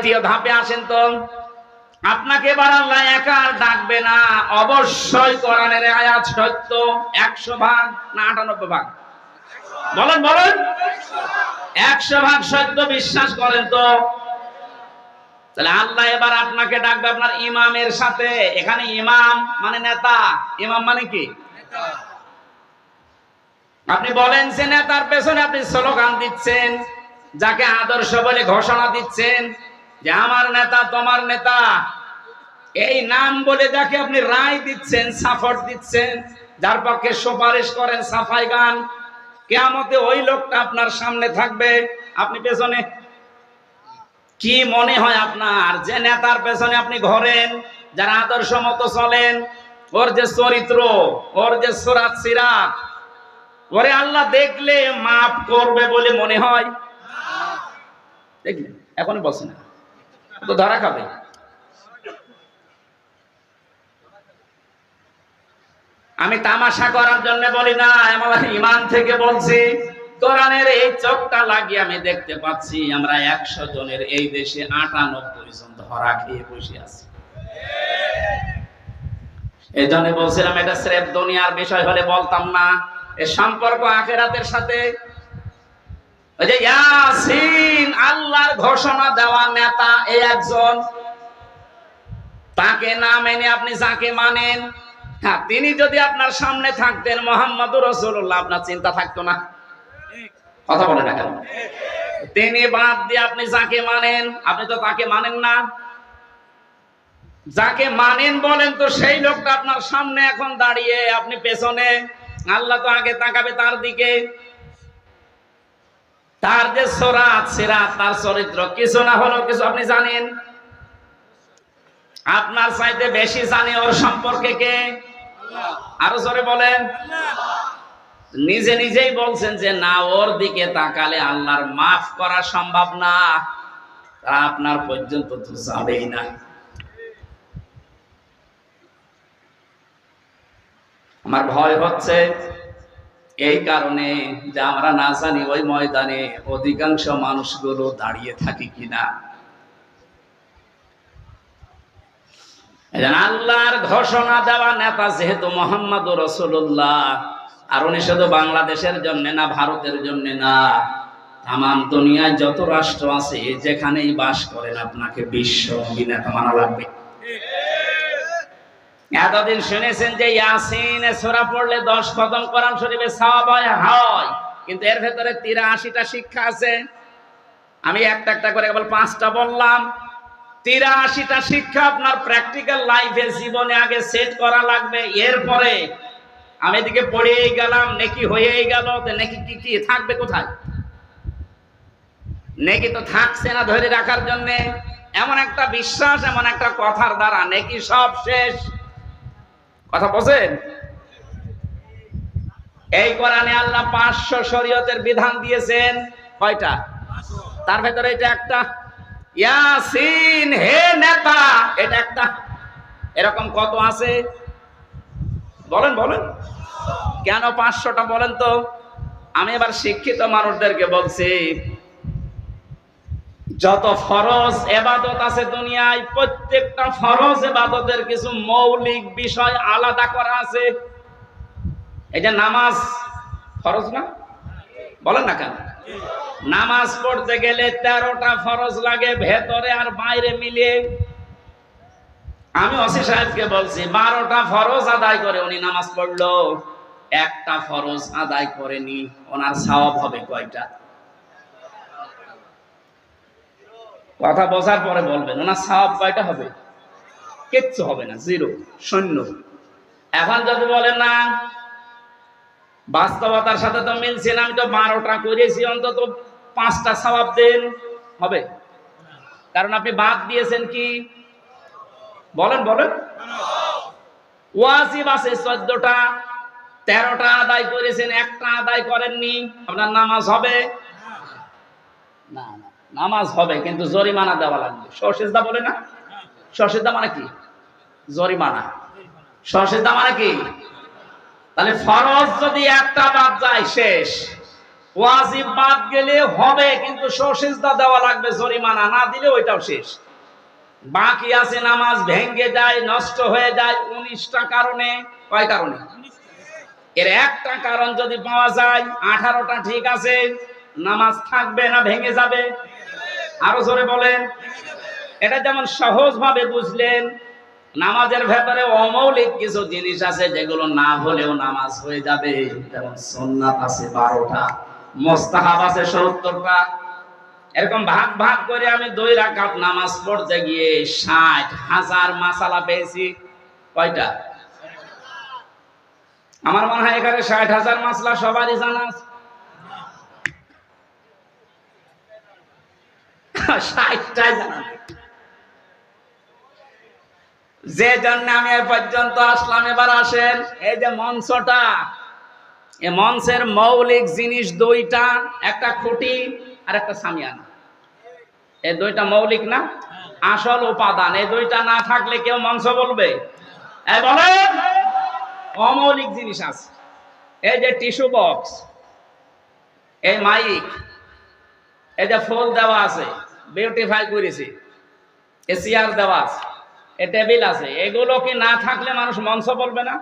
দ্বিতীয় ধাপে আসেন তো। আপনাকে এবার আল্লাহ একা ডাকবে না। অবশ্যই কোরআনের আয়াত সত্য। একশো ভাগ না আটানব্বই ভাগ? বলেন বলেন। একশো ভাগ সত্য বিশ্বাস করেন তো। তাহলে আল্লাহ এবার আপনাকে ডাকবে আপনার ইমামের সাথে। এখানে ইমাম মানে নেতা। ইমাম মানে কি? আপনি বলেন যে নেতার পেছনে আপনি স্লোগান দিচ্ছেন, যাকে আদর্শ বলে ঘোষণা দিচ্ছেন। যে আমার নেতা, তোমার নেতা। এই নাম বলে যাকে আপনি রায় দিচ্ছেন সাপোর্ট দিচ্ছেন, যার পক্ষে সুপারিশ করেন সাফাই গান, কেয়ামতে ওই লোকটা আপনার সামনে থাকবে। আপনি পেছনে কি মনে হয় আপনার? যে নেতার পেছনে আপনি ঘরেন, যারা আদর্শ মতো চলেন, ওর যে চরিত্র, ওর যে সুরাত সিরাত, ওরে আল্লাহ দেখলে মাফ করবে বলে মনে হয়? দেখলেন এখনই বলছে না। তো ধরা খাবে। আমি তামাশা করার জন্য বলি না আমার ইমান থেকে বলছি, কোরআনের এই চোখটা লাগিয়ে আমি দেখতে পাচ্ছি, আমরা একশো জনের এই দেশে আটানব্বই জন ধরা খেয়ে বসে আছি। এই জন্য বলছিলাম, এটা স্রেফ দুনিয়ার বিষয় হলে বলতাম না এর সম্পর্ক আখেরাতের সাথে আল্লাহর ঘোষণা দেওয়া নেতা একজন। তাকে না মেনে আপনি যাকে মানেন হ্যাঁ তিনি যদি আপনার সামনে থাকতেন মোহাম্মদ রসুল্লাহ আপনার চিন্তা থাকতো না। কথা বলে না তিনি বাদ দিয়ে আপনি যাকে মানেন, আপনি তো তাকে মানেন না। যাকে মানেন বলেন তো সেই লোকটা আপনার সামনে এখন দাঁড়িয়ে, আপনি পেছনে, আল্লাহ তো আগে তাকাবে তার দিকে। তার যে সোরাত, সিরাত, তার চরিত্র, কিছু না হলেও কিছু আপনি জানেন? আপনার চাইতে বেশি জানে ওর সম্পর্কে কে? আরও জোরে বলেন। নিজে নিজেই বলছেন যে, না, ওর দিকে তাকালে আল্লাহর মাফ করা সম্ভব না। আপনার পর্যন্ত তো যাবেই না। আমার ভয় হচ্ছে এই কারণে যে আমরা না জানি ওই ময়দানে অধিকাংশ মানুষগুলো দাঁড়িয়ে থাকি কিনা। আল্লাহর ঘোষণা দেওয়া নেতা যেহেতু মোহাম্মদ রসুল্লাহ আর উনি শুধু বাংলাদেশের জন্য না, ভারতের জন্য না তাম দুনিয়ায় যত রাষ্ট্র আছে, যেখানেই বাস করেন, আপনাকে বিশ্ব নেতা মানা লাগবে। এতদিন শুনেছেন যে ইয়াসিন সোরা পড়লে দশ খতম কোরআন শরীফে সওয়াব হয়? কিন্তু এর ভেতরে তিরাশিটা শিক্ষা আছে। আমি একটা একটা করে কেবল পাঁচটা বললাম। তিরাশিটা শিক্ষা আপনার প্র্যাকটিক্যাল লাইফে জীবনে আগে সেট করা লাগবে। এরপরে আমি এদিকে পড়েই গেলাম, নেকি হয়েই গেল। নেকি কি কি, থাকবে কোথায়? নেকি তো থাকছে না ধরে রাখার জন্য। এমন একটা বিশ্বাস, এমন একটা কথার দ্বারা নেকি সব শেষ। কথা বোঝেন এই কোরআনে আল্লাহ পাঁচশো শরীয়তের বিধান দিয়েছেন। কয়টা? তার ভেতরে এটা একটা। ইয়াসিন, হে নেতা, এটা একটা। এরকম কত আছে? বলেন বলেন। কেন পাঁচশোটা বলেন তো? আমি এবার শিক্ষিত মানুষদেরকে বলছি যত ফরজ এবাদত আছে দুনিয়ায়, প্রত্যেকটা ফরজ এবাদতের কিছু মৌলিক বিষয় আলাদা করা আছে। এই যে নামাজ ফরজ না? বলেন না কেন? নামাজ পড়তে গেলে তেরোটা ফরজ লাগে, ভেতরে আর বাইরে মিলিয়ে। আমি ওসি সাহেবকে বলছি, বারোটা ফরজ আদায় করে উনি নামাজ পড়ল। একটা ফরজ আদায় করেনি, ওনার সওয়াব হবে কয়টা? কথা বোঝার পরে বলবেন, ওনার সওয়াব কয়টা হবে? কিচ্ছু হবে না, জিরো, শূন্য। এখন যদি বলেন না, বাস্তবতার সাথে তো মিলছে না, আমি তো বারোটা করেছি, অন্তত পাঁচটা সবাব দেন, হবে? কারণ আপনি বাদ দিয়েছেন কি? বলেন বলেন। ওয়াজিব আছে চোদ্দটা, তেরোটা আদায় করেছেন, একটা আদায় করেননি, আপনার নামাজ হবে? না না। নামাজ হবে, কিন্তু জরিমানা দেওয়া লাগবে। সশেজদা বলে না? সশেজদা মানে কি? জরিমানা। সশেজদা মানে কি? তাহলে ফরজ যদি একটা বাদ যায়, শেষ। ওয়াজিব বাদ গেলে হবে, কিন্তু সসিজদা দেওয়া লাগবে জরিমানা, না দিলে ওইটাও শেষ। বাকি আছে নামাজ ভেঙ্গে যায়, নষ্ট হয়ে যায়, উনিশটা কারণে। কয় কারণে? এর একটা কারণ যদি পাওয়া যায়, আঠারোটা ঠিক আছে, নামাজ থাকবে না, ভেঙে যাবে। আরও জোরে বলেন। এটা যেমন সহজ ভাবে বুঝলেন, নামাজের ভেতরে অমৌলিক কিছু জিনিস আছে যেগুলো না হলেও নামাজ হয়ে যাবে। যেমন সন্ন্যাত আছে বারোটা, মোস্তাহাব আছে সত্তরটা। এরকম ভাগ ভাগ করে আমি দুই রাকাত নামাজ পড়তে গিয়ে ষাট হাজার মাসালা পেয়েছি। কয়টা? আমার মনে হয় এখানে ষাট হাজার মাসলা সবারই জানা আছে। যে জন্য আমি এ পর্যন্ত আসলাম, এবার আসেন। এই যে মঞ্চটা, এ মঞ্চের মৌলিক জিনিস দুইটা, একটা খুঁটি আর একটা সামিয়ানা। এই দুইটা মৌলিক না? আসল উপাদান। এই দুইটা না থাকলে কেউ মঞ্চ বলবে? অমৌলিক জিনিস আছে। এই যে টিস্যু বক্স, এই মাইক, এই যে ফুল দেওয়া আছে বিউটিফাই করেছি। এ চেয়ার দেওয়া আছে এ টেবিল আছে। এগুলো কি না থাকলে মানুষ মঞ্চ বলবে না?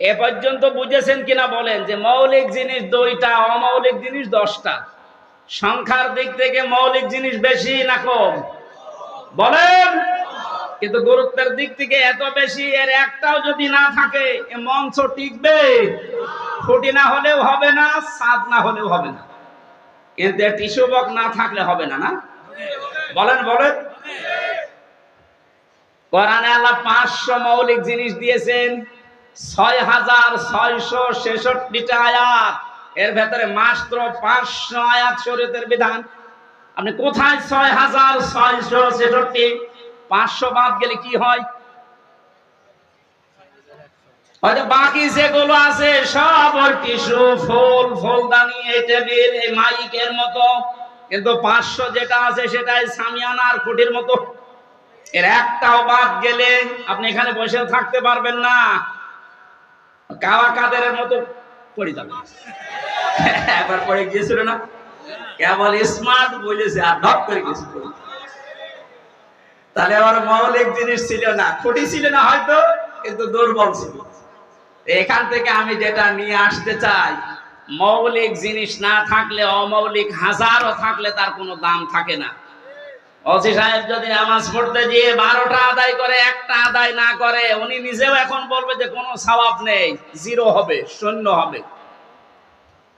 এ পর্যন্ত বুঝেছেন কিনা বলেন যে মৌলিক জিনিস দুইটা অমৌলিক জিনিস দশটা। সংখ্যার দিক থেকে মৌলিক জিনিস বেশি না কম? বলেন। কিন্তু গুরুত্বের দিক থেকে এত বেশি এর একটাও যদি না থাকে এ মঞ্চ টিকবে। খুঁটি না হলেও হবে না সাদ না হলেও হবে না। টিস্যু বক না থাকলে হবে না না? বলেন বলেন। কোরআনে আল্লাহ পাঁচশো মৌলিক জিনিস দিয়েছেন ছয় হাজার ছয়শো ছেষট্টিটা আয়াত। এর ভেতরে মাত্র পাঁচশো আয়াত শরীয়তের বিধান। আপনি কোথায় ছয় হাজার ছয়শো ছেষট্টি? পাঁচশো বাদ গেলে কি হয়? হয়তো বাকি যেগুলো আছে, সব ওই টিস্যু, ফুল, ফুলদানি, এই টেবিল, এই মাইকের মতো। কিন্তু পাঁচশো যেটা আছে, সেটাই সামিয়ানা আর খুঁটির মতো। এর একটাও বাদ গেলে আপনি এখানে বসে থাকতে পারবেন না। কাওয়া কাদের মতো পড়ে যাবে। একবার পড়ে গিয়েছিল না? কেবল স্মার্ট বলেছে, আর ধপ করে পড়ে। তাহলে আমার মৌলিক জিনিস ছিল না, খুঁটি ছিল না হয়তো, কিন্তু দুর্বল ছিল। এখান থেকে আমি যেটা নিয়ে আসতে চাই, মৌলিক জিনিস না থাকলে, অমৌলিক হাজারও থাকলে তার কোনো দাম থাকে না। অসি সাহেব যদি নামাজ পড়তে গিয়ে বারোটা আদায় করে, একটা আদায় না করে, উনি নিজেও এখন বলবে যে কোনো সওয়াব নেই, জিরো হবে, শূন্য হবে।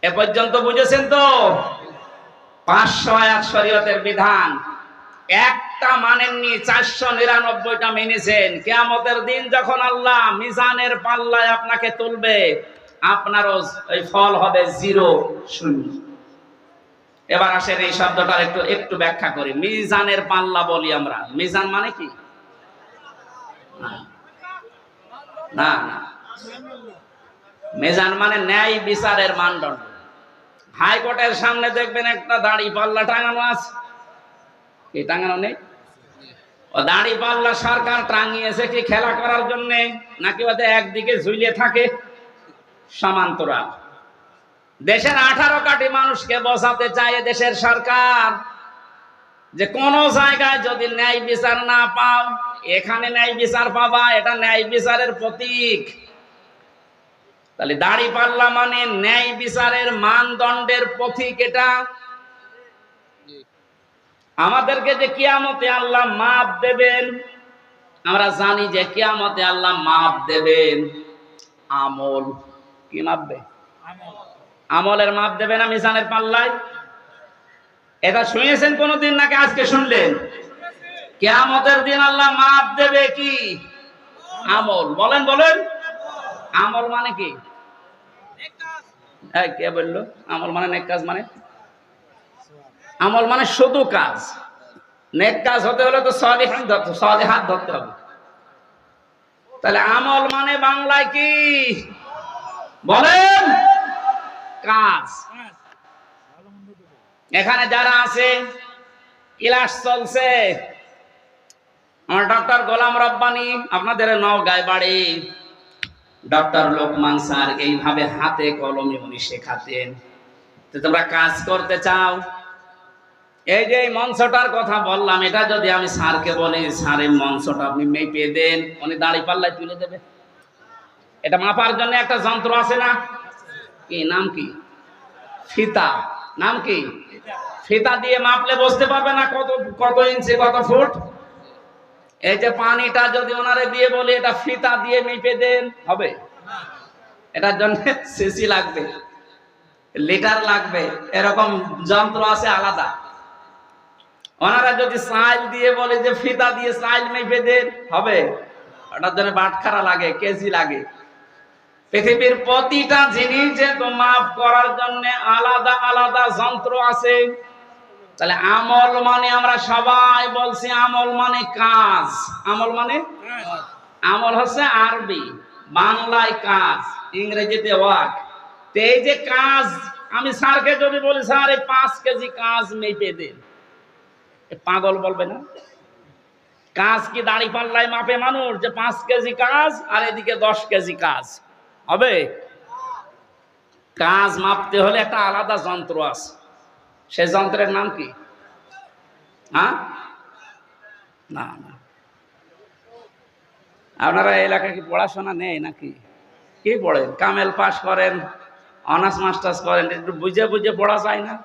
এ পর্যন্ত বুঝেছেন তো? পাঁচশো এক শরীয়তের বিধান একটা মানেননি, চারশো নিরানব্বইটা মেনেছেন। কেয়ামতের দিন যখন আল্লাহ মিজানের পাল্লায় আপনাকে তুলবে, আপনারও ওই ফল হবে জিরো শূন্য। এবার আসেন এই শব্দটার একটু একটু ব্যাখ্যা করি। মিজানের পাল্লা বলি আমরা। মিজান মানে কি? না। মেজান মানে ন্যায় বিচারের মানদণ্ড। হাইকোর্টের সামনে দেখবেন একটা দাড়ি পাল্লা টাঙানো আছে। কি টাঙানো নেই? ও দাড়ি পাল্লা সরকার টাঙিয়েছে কি খেলা করার জন্য? নাকি ওদের একদিকে ঝুলিয়ে থাকে? সমান্তরাল। দেশের আঠারো কোটি মানুষকে বসাতে চায় দেশের সরকার যে কোন জায়গায় যদি ন্যায় বিচার না পাও, এখানে ন্যায় বিচার পাবা, এটা ন্যায় বিচারের প্রতীক। তাহলে দাড়ি পাল্লা মানে ন্যায় বিচারের মানদণ্ডের পথিক এটা। আমাদেরকে যে কিয়ামতে আল্লাহ মাপ দেবেন, আমরা জানি যে কিয়ামতে আল্লাহ মাপ দেবেন। আমল কি মাপবে আমলের মাপ দেবেন না মিজানের পাল্লায়? এটা শুনেছেন কোনদিন নাকি আজকে শুনলেন? কেয়ামতের দিন আল্লাহ মাপ দেবে কি? আমল। বলেন বলেন। আমল মানে কি? কে বলল? আমল মানে নেক কাজ মানে? আমল মানে শুধু কাজ। নেক কাজ হতে হলে তো সলিহান সলিহাত ধরতে হবে। তাহলে আমল মানে বাংলায় কি? বলেন, কাজ। এখানে যারা আছে ক্লাস চলছে। আমার ডক্টর গোলাম রব্বানি, আপনাদের নওগাঁয় বাড়ি। ডক্টর লোকমান স্যার এইভাবে হাতে কলমে উনি শেখাতেন। তোমরা কাজ করতে চাও? এই যে এই মঞ্চটার কথা বললাম, এটা যদি আমি স্যারকে বলি, স্যার, এই মঞ্চটা আপনি মেপে দেন। উনি দাঁড়ি পাল্লায় তুলে দেবে। এটা মাপার জন্য একটা যন্ত্র আছে না? কি, নাম কি? ফিতা। নাম কি? ফিতা দিয়ে মাপলে বুঝতে পারবে না কত কত ইঞ্চি, কত ফুট? এই যে পানিটা যদি ওনারে দিয়ে বলি, এটা ফিতা দিয়ে মেপে দেন, হবে? এটার জন্য সিসি লাগবে, লিটার লাগবে, এরকম যন্ত্র আছে আলাদা। ওনারা যদি সাইল দিয়ে বলে যে ফিতা দিয়ে সাইল মেপে দেন, হবে? ওটার জন্য বাটখারা লাগে, কেজি লাগে। পৃথিবীর প্রতিটা জিনিস যেহেতু মাপ করার জন্য আলাদা আলাদা যন্ত্র আছে। তাহলে আমল মানে আমরা সবাই বলছি আমল মানে কাজ। আমল মানে? আমল হচ্ছে আরবি, বাংলায় কাজ, ইংরেজিতে ওয়ার্ক তো এই যে কাজ, আমি স্যারকে যদি বলি, স্যার, এই পাঁচ কেজি কাজ মেপে এ পাগল বলবে না? কাজ কি দাড়ি পাল্লায় মাপে মানুষ যে পাঁচ কেজি কাজ আর এদিকে দশ কেজি কাজ? হবে? কাজ মাপতে হলে একটা আলাদা যন্ত্র আছে। সে যন্ত্রের নাম কি? হ্যাঁ? না না। আপনারা এই এলাকায় কি পড়াশোনা নেই নাকি? কি পড়েন? কামেল পাস করেন, অনার্স মাস্টার্স করেন, একটু বুঝে বুঝে পড়া যায় না?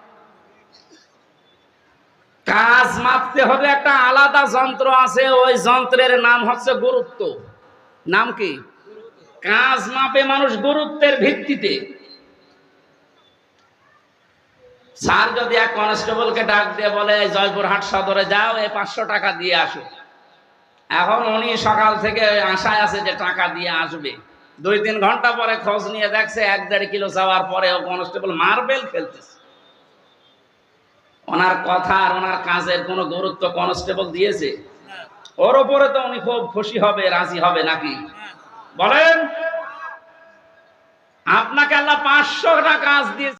কাজ মাপতে হলে একটা আলাদা যন্ত্র আছে, ওই যন্ত্রের নাম হচ্ছে গুরুত্ব। নাম কি? কাজ মাপে মানুষ গুরুত্বের ভিত্তিতে। স্যার যদি এক কনস্টেবলকে ডাক দিয়ে বলে জয়পুরহাট সদরে যাও, এই পাঁচশো টাকা দিয়ে আসো। এখন উনি সকাল থেকে আশায় আছে যে টাকা দিয়ে আসবে। দুই তিন ঘণ্টা পরে খোঁজ নিয়ে দেখছে এক দেড় কিলো যাওয়ার পরে ও কনস্টেবল মার্বেল খেলতেছে ওনার কথা আর ওনার কাজের কোনো গুরুত্ব কনস্টেবল দিয়েছে? ওর ওপরে তো উনি খুব খুশি হবে, রাজি হবে নাকি? বলেন। আপনাকে আল্লাহ টাকা কাজ দিয়েছে।